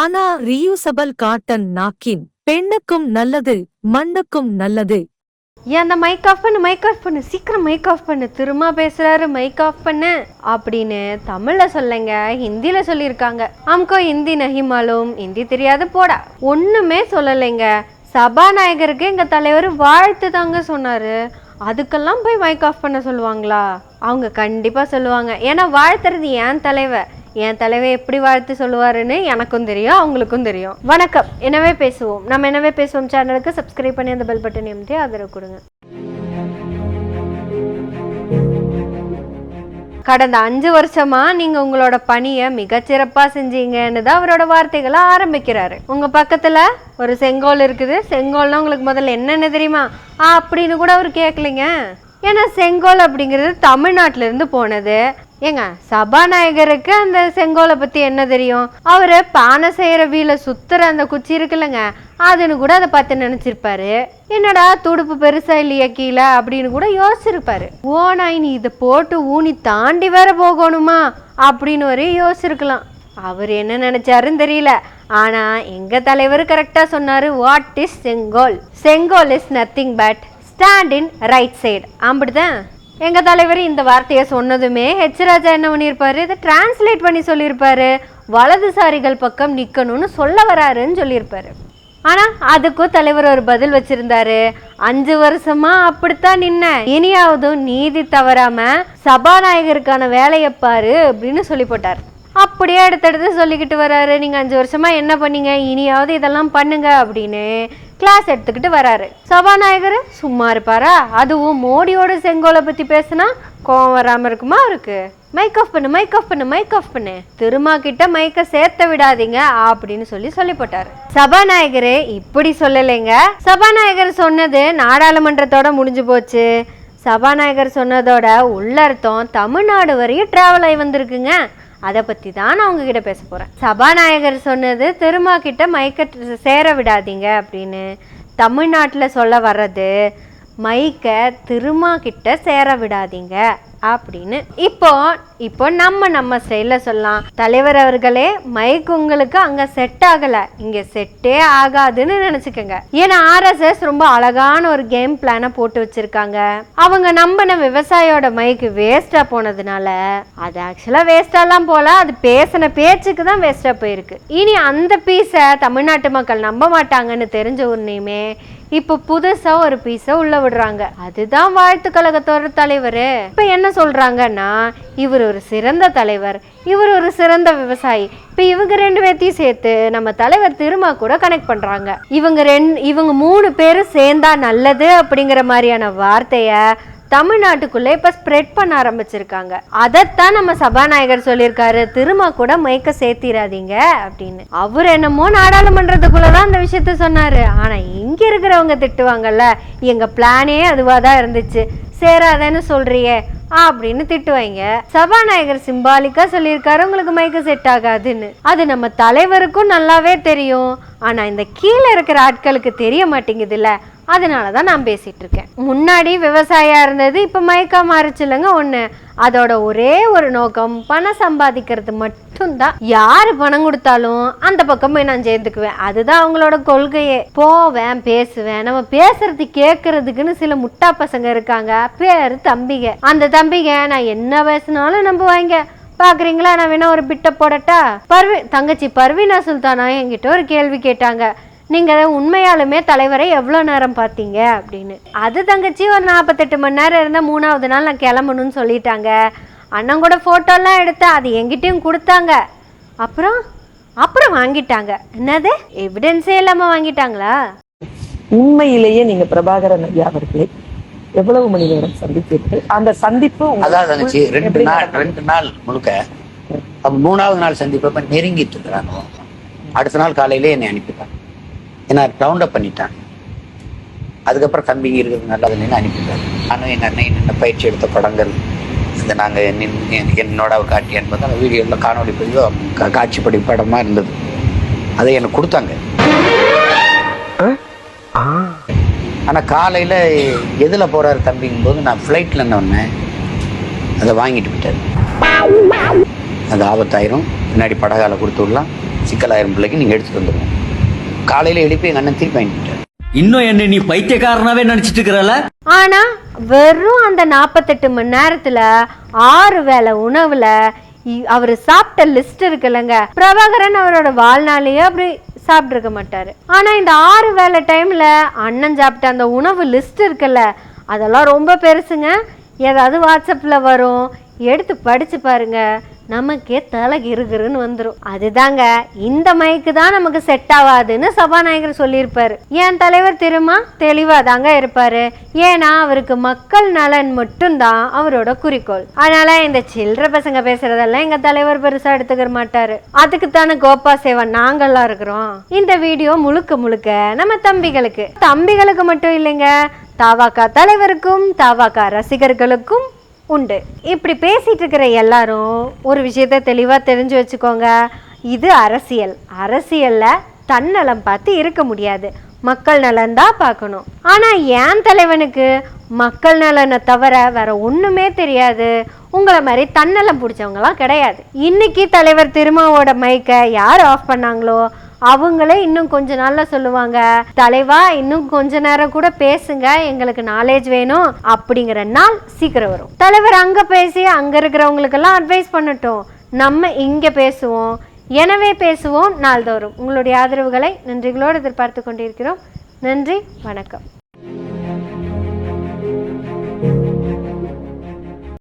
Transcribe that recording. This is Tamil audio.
ஆனா ரீயூசபிள் காட்டன் நாக்கின் பெண்ணுக்கும் நல்லது மண்ணுக்கும் நல்லது. ஏன் அந்த மைக் ஆஃப் பண்ணு மைக் ஆஃப் பண்ணு சீக்கிரம் மைக் ஆஃப் பண்ணு திரும்ப பேசுறாரு மைக் ஆஃப் பண்ணு அப்படின்னு தமிழ்ல சொல்லுங்க ஹிந்தில சொல்லியிருக்காங்க. அம்கோ ஹிந்தி நஹிமாலும் ஹிந்தி தெரியாது போடா. ஒண்ணுமே சொல்லலைங்க. சபாநாயகருக்கு எங்க தலைவர் வாழ்த்து தாங்க சொன்னாரு. அதுக்கெல்லாம் போய் மைக் ஆஃப் பண்ண சொல்லுவாங்களா? அவங்க கண்டிப்பா சொல்லுவாங்க. ஏன்னா வாழ்த்துறது என் தலைவர் என் தலைவர் எப்படி வாழ்த்து சொல்லுவாருன்னு எனக்கும் தெரியும் அவங்களுக்கும் தெரியும். வணக்கம். என்னவே பேசுவோம். நம்ம என்னவே பேசுவோம் சேனலுக்கு சப்ஸ்கிரைப் பண்ணி அந்த பெல் பட்டன் எம்டி ஆதரவு கொடுங்க. கடந்த அஞ்சு வருஷமா நீங்க உங்களோட பணியை மிகச்சிறப்பா செஞ்சீங்கன்னு தான் அவரோட வார்த்தைகளை ஆரம்பிக்கிறாரு. உங்க பக்கத்துல ஒரு செங்கோல் இருக்குது. செங்கோல்னா உங்களுக்கு முதல்ல என்னென்ன தெரியுமா? அப்படின்னு கூட அவர் கேட்கலைங்க ஏன்னா செங்கோல் அப்படிங்கிறது தமிழ்நாட்டிலிருந்து போனது. ஏங்க சபாநாயகருக்கு அந்த செங்கோலை பத்தி என்ன தெரியும்? அவர் பானை செய்யற வீல சுத்துற அந்த குச்சி இருக்குல்லங்க. அதுன்னு கூட அதை பார்த்து நினைச்சிருப்பாரு. என்னடா துடுப்பு பெருசா இல்லையா கீழே அப்படின்னு கூட யோசிச்சிருப்பாரு. ஓ நான் இதை போட்டு ஊனி தாண்டி வேற போகணுமா? அப்படின்னு வரை யோசிச்சிருக்கலாம். அவர் என்ன நினைச்சாருன்னு தெரியல. ஆனா எங்க தலைவர் கரெக்டா சொன்னாரு what is Sengol Sengol is nothing but stand in right side அப்படிதான் எங்க தலைவர் இந்த வார்த்தையை சொன்னதுமே ஹெச் ராஜா என்ன பண்ணியிருப்பாரு இதை டிரான்ஸ்லேட் பண்ணி சொல்லியிருப்பாரு வலதுசாரிகள் பக்கம் நிற்கணும்னு சொல்ல வராருன்னு சொல்லியிருப்பாரு ஆனால் அதுக்கும் தலைவர் ஒரு பதில் வச்சிருந்தாரு. அஞ்சு வருஷமா அப்படித்தான் நின்ன இனியாவது நீதி தவறாம சபாநாயகருக்கான வேலையை பாரு அப்படின்னு சொல்லி போட்டார். அப்படியே அடுத்தடுத்து சொல்லிக்கிட்டு வராரு. நீங்கள் அஞ்சு வருஷமா என்ன பண்ணீங்க? இனியாவது இதெல்லாம் பண்ணுங்க அப்படின்னு. கிளாஸ் எடுத்துக்கிட்டு வராரு. சபாநாயகர் சும்மா இருப்பாரா? அதுவும் மோடியோட செங்கோலை பத்தி பேசுனா கோவம் வராம இருக்குமா அவருக்கு? மைக் ஆஃப் பண்ணு மைக் ஆஃப் பண்ணு மைக் ஆஃப் பண்ணு. திருமா கிட்ட மைக்க சேர்த்த விடாதீங்க அப்படின்னு சொல்லி சொல்லி போட்டாரு. சபாநாயகர் இப்படி சொல்லலைங்க. சபாநாயகர் சொன்னது நாடாளுமன்றத்தோட முடிஞ்சு போச்சு. சபாநாயகர் சொன்னதோட உள்ளர்த்தம் தமிழ்நாடு வரையும் டிராவல் ஆகி வந்திருக்குங்க. அதை பற்றி தான் நான் உங்ககிட்ட பேச போகிறேன் சபாநாயகர் சொன்னது திருமா கிட்ட மைக்க சேர விடாதீங்க அப்படின்னு தமிழ்நாட்டில் சொல்ல வர்றது மைக்கை திருமா கிட்ட சேர விடாதீங்க அப்படின்னு. இப்போ இப்போ நம்ம நம்ம ஸ்டைலில் சொல்லலாம். தலைவர் அவர்களே மைக் உங்களுக்கு அங்கே செட் ஆகலை. இங்கே செட்டே ஆகாதுன்னு நினச்சிக்கோங்க. ஏன்னா ஆர்எஸ்எஸ் ரொம்ப அழகான ஒரு கேம் பிளானை போட்டு வச்சிருக்காங்க. அவங்க நம்பின விவசாயியோட மைக்கு வேஸ்ட்டாக போனதுனால அது ஆக்சுவலாக வேஸ்டாலாம் போல அது பேசின பேச்சுக்கு தான் வேஸ்ட்டாக போயிருக்கு. இனி அந்த பீஸை தமிழ்நாட்டு மக்கள் நம்ப மாட்டாங்கன்னு தெரிஞ்ச உடனேயுமே இப்போ புதுசா ஒரு பீஸை உள்ளே விடுறாங்க. அதுதான் வாழ்த்து கழகத்தோட தலைவர். இப்போ என்ன சொல்றாங்கன்னா இவர் ஒரு சிறந்த தலைவர் இவர் ஒரு சிறந்த விவசாயி. இப்போ இவங்க ரெண்டு பேர்த்தையும் சேர்த்து நம்ம தலைவர் திருமா கூட கனெக்ட் பண்றாங்க. இவங்க ரெண்டு இவங்க மூணு பேரும் சேர்ந்தா நல்லது அப்படிங்கிற மாதிரியான வார்த்தையை தமிழ்நாட்டுக்குள்ளே இப்போ ஸ்ப்ரெட் பண்ண ஆரம்பிச்சிருக்காங்க. அதைத்தான் நம்ம சபாநாயகர் சொல்லியிருக்காரு. திரும்ப கூட மயக்க சேர்த்திராதீங்க அப்படின்னு. அவர் என்னமோ நாடாளுமன்றத்துக்குள்ளே தான் அந்த விஷயத்த சொன்னாரு. ஆனால் இங்க இருக்கிறவங்க திட்டுவாங்கல்ல. எங்க பிளானே அதுவாக தான் இருந்துச்சு. சேராதேன்னு சொல்றியே அப்படின்னு திட்டுவாங்க. சபாநாயகர் சிம்பாலிக்கா சொல்லியிருக்காரு. உங்களுக்கு மைக்கு செட் ஆகாதுன்னு. அது நம்ம தலைவருக்கும் நல்லாவே தெரியும். ஆனா இந்த கீழே இருக்கிற ஆட்களுக்கு தெரிய மாட்டேங்குதுல்ல. அதனால தான் நான் பேசிகிட்டு இருக்கேன் முன்னாடி விவசாயியாக இருந்தது இப்போ மயக்கம் மாறிச்சு இல்லைங்க ஒன்று அதோட ஒரே ஒரு நோக்கம் பணம் சம்பாதிக்கிறது மட்டும்தான். யார் பணம் கொடுத்தாலும் அந்த பக்கம் போய் நான் சேர்ந்துக்குவேன். அதுதான் அவங்களோட கொள்கையே. போவேன் பேசுவேன். நம்ம பேசுறது கேட்கறதுக்குன்னு சில முட்டா பசங்க இருக்காங்க. பேர் தம்பிக. அந்த தம்பிக நான் என்ன பேசினாலும் நம்புவாங்க. பாக்குறீங்களா? நான் வேணா ஒரு பிட்ட போடட்டா? பர்வி தங்கச்சி பர்வீனா சுல்தானா? என்கிட்ட ஒரு கேள்வி கேட்டாங்க. நீங்க உண்மையாலுமே தலைவரை எவ்வளோ நேரம் பார்த்தீங்க அப்படின்னு. அது தங்கச்சி ஒரு நாற்பத்தெட்டு மணி நேரம் இருந்தால் மூணாவது நாள் நான் கிளம்பணும்னு சொல்லிட்டாங்க. அண்ணன் கூட ஃபோட்டோலாம் எடுத்தேன் அது என்கிட்டயும் கொடுத்தாங்க. அப்புறம் அப்புறம் வாங்கிட்டாங்க. என்னது? எவிடன்ஸே இல்லாமல் வாங்கிட்டாங்களா? உண்மையிலேயே நீங்க பிரபாகரன் ஐயா அவர்களை எவ்வளவு மணி நேரம் சந்தித்தீர்கள்? அந்த சந்திப்பு அதான் தங்கச்சி ரெண்டு நாள்? ரெண்டு நாள் முழுக்க அப்ப மூணாவது நாள் சந்திப்பப்ப நெருங்கிட்டு இருக்கிறாங்க. அடுத்த நாள் காலையிலே என்னை அனுப்பிட்டாங்க. ஏன்னா ரவுண்ட் அப் பண்ணிட்டாங்க அதுக்கப்புறம் தம்பிங்க இருக்கிறது நல்லதுன்னு அனுப்பிட்டாங்க நானும் எங்க அண்ணன் நின்று பயிற்சி எடுத்த படங்கள் இதை நாங்க நின்னு எனக்கு என்னோட காட்டி என்பது அந்த வீடியோவில் காணொலி பதிவு காட்சிப்படி படமா இருந்தது. அதை எனக்கு கொடுத்தாங்க. ஆனா காலையில எதுல போறாரு தம்பிங்கும் போது நான் ஃப்ளைட்ல வந்தேன் அதை வாங்கிட்டு விட்டாரு அது ஆபத்தாயிரும். பின்னாடி படகால கொடுத்து விடலாம். சிக்கலாயிரம் பிள்ளைக்கு நீங்க எடுத்துட்டு வந்துருங்க. காலையில எழுப்பி எங்க அண்ணன் திருப்பி வாங்கிட்டார் இன்னும் என்ன நீ பைத்தியக்காரனாவே நினைச்சிட்டு இருக்கிறல? ஆனா வெறும் அந்த நாற்பத்தெட்டு மணி நேரத்துல ஆறு வேளை உணவுல இ- அவரு சாப்பிட்ட லிஸ்ட் இருக்குல்லங்க பிரபாகரன் அவரோட வாழ்நாளையே அப்படி சாப்பிட்டுருக்க மாட்டாரு. ஆனா இந்த ஆறு வேளை டைம்ல அண்ணன் சாப்பிட்ட அந்த உணவு லிஸ்ட் இருக்குல்ல அதெல்லாம் ரொம்ப பெருசுங்க. ஏதாவது வாட்ஸ்அப்ல வரும். எடுத்து படிச்சு பாருங்க. நமக்கே தலை கிருகிருன்னு வந்துடும் அதுதாங்க இந்த மைக்கு தான் நமக்கு செட் ஆகாதுன்னு சபாநாயகர் சொல்லியிருப்பாரு. என் தலைவர் திரும்ப தெளிவாக தாங்க இருப்பாரு. ஏன்னா அவருக்கு மக்கள் நலன் மட்டும்தான் அவரோட குறிக்கோள். அதனால இந்த சில்லற பசங்க பேசுறதெல்லாம் எங்க தலைவர் பெருசா எடுத்துக்கிற மாட்டாரு. அதுக்கு தானே கோபா சேவன் நாங்கெல்லாம் இருக்கிறோம். இந்த வீடியோ முழுக்க முழுக்க நம்ம தம்பிகளுக்கு. தம்பிகளுக்கு மட்டும் இல்லைங்க தாவாக்கா தலைவருக்கும் தாவாக்கா ரசிகர்களுக்கும் உண்டு. இப்படி பேசிகிட்டு இருக்கிற எல்லாரும் ஒரு விஷயத்த தெளிவாக தெரிஞ்சு வச்சுக்கோங்க. இது அரசியல். அரசியலில் தன்னலம் பார்த்து இருக்க முடியாது. மக்கள் நலன் தான் பார்க்கணும். ஆனால் என் தலைவனுக்கு மக்கள் நலனை தவிர வேற ஒன்றுமே தெரியாது? உங்களை மாதிரி தன்னலம் பிடிச்சவங்களாம் கிடையாது. இன்னைக்கு தலைவர் திருமாவோட மைக்கை யார் ஆஃப் பண்ணாங்களோ அவங்களே இன்னும் கொஞ்ச நாள்ல சொல்லுவாங்க தலைவா இன்னும் கொஞ்ச நேரம் கூட பேசுங்க எங்களுக்கு நாலேஜ் வேணும் அப்படிங்கிற நாள் சீக்கிரம் வரும். தலைவர் அங்க பேசி அங்க இருக்கிறவங்களுக்கெல்லாம் அட்வைஸ் பண்ணட்டும். நம்ம இங்க பேசுவோம் எனவே பேசுவோம் நாள்தோறும். உங்களுடைய ஆதரவுகளை நன்றிகளோடு எதிர்பார்த்து கொண்டிருக்கிறோம். நன்றி வணக்கம்.